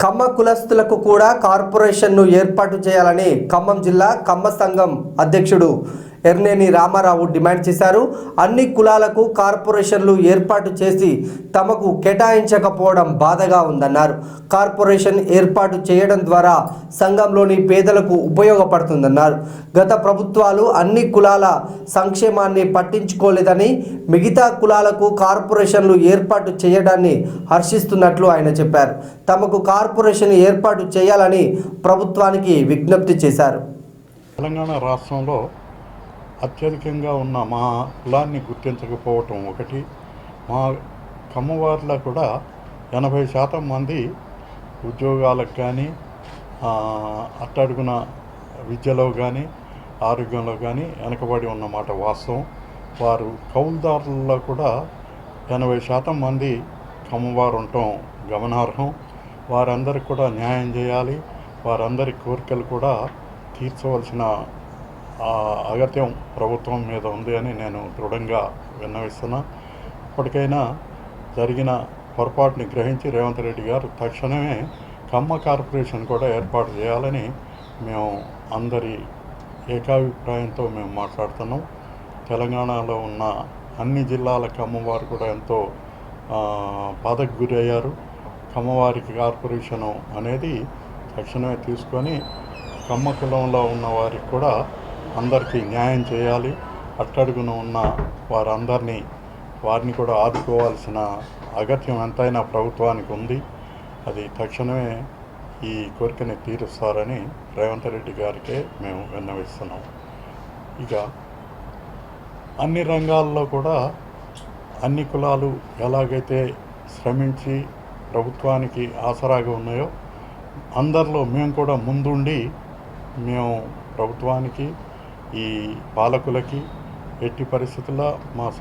కమ్మ కులస్తులకు కూడా కార్పొరేషన్ను ఏర్పాటు చేయాలని ఖమ్మం జిల్లా కమ్మ సంఘం అధ్యక్షుడు ఎర్నేని రామారావు డిమాండ్ చేశారు. అన్ని కులాలకు కార్పొరేషన్లు ఏర్పాటు చేసి తమకు కేటాయించకపోవడం బాధగా ఉందన్నారు. కార్పొరేషన్ ఏర్పాటు చేయడం ద్వారా సంఘంలోని పేదలకు ఉపయోగపడుతుందన్నారు. గత ప్రభుత్వాలు అన్ని కులాల సంక్షేమాన్ని పట్టించుకోలేదని మిగతా కులాలకు కార్పొరేషన్లు ఏర్పాటు చేయడాన్ని హర్షిస్తున్నట్లు ఆయన చెప్పారు. తమకు కార్పొరేషన్ ఏర్పాటు చేయాలని ప్రభుత్వానికి విజ్ఞప్తి చేశారు. తెలంగాణ రాష్ట్రంలో అత్యధికంగా ఉన్న మా కులాన్ని గుర్తించకపోవటం ఒకటి. మా కమ్మవారిలో కూడా ఎనభై శాతం మంది ఉద్యోగాలకు కానీ అట్టడుగున విద్యలో కానీ ఆరోగ్యంలో కానీ వెనకబడి ఉన్నమాట వాస్తవం. వారు కౌలుదారులలో కూడా ఎనభై శాతం మంది కమ్మవారు ఉండటం గమనార్హం. వారందరికి కూడా న్యాయం చేయాలి. వారందరి కోరికలు కూడా తీర్చవలసిన అగత్యం ప్రభుత్వం మీద ఉంది అని నేను దృఢంగా విన్నవిస్తున్నా. ఇప్పటికైనా జరిగిన పొరపాటుని గ్రహించి రేవంత్ రెడ్డి గారు తక్షణమే కమ్మ కార్పొరేషన్ కూడా ఏర్పాటు చేయాలని మేము అందరి ఏకాభిప్రాయంతో మేము మాట్లాడుతున్నాం. తెలంగాణలో ఉన్న అన్ని జిల్లాల కమ్మవారు కూడా ఎంతో బాధకు గురయ్యారు. కమ్మవారికి కార్పొరేషను అనేది తక్షణమే తీసుకొని కమ్మ కులంలో ఉన్న వారికి కూడా అందరికీ న్యాయం చేయాలి. అట్టడుగున ఉన్న వారందరినీ వారిని కూడా ఆదుకోవాల్సిన అగత్యం ఎంతైనా ప్రభుత్వానికి ఉంది. అది తక్షణమే ఈ కోరికని తీరుస్తారని రేవంత్ రెడ్డి గారికే మేము విన్నవిస్తున్నాం. ఇక అన్ని రంగాల్లో కూడా అన్ని కులాలు ఎలాగైతే శ్రమించి ప్రభుత్వానికి ఆసరాగా ఉన్నాయో అందరిలో మేము కూడా ముందుండి మేము ప్రభుత్వానికి ఈ పాలకులకి ఎట్టి పరిస్థితుల్లో మా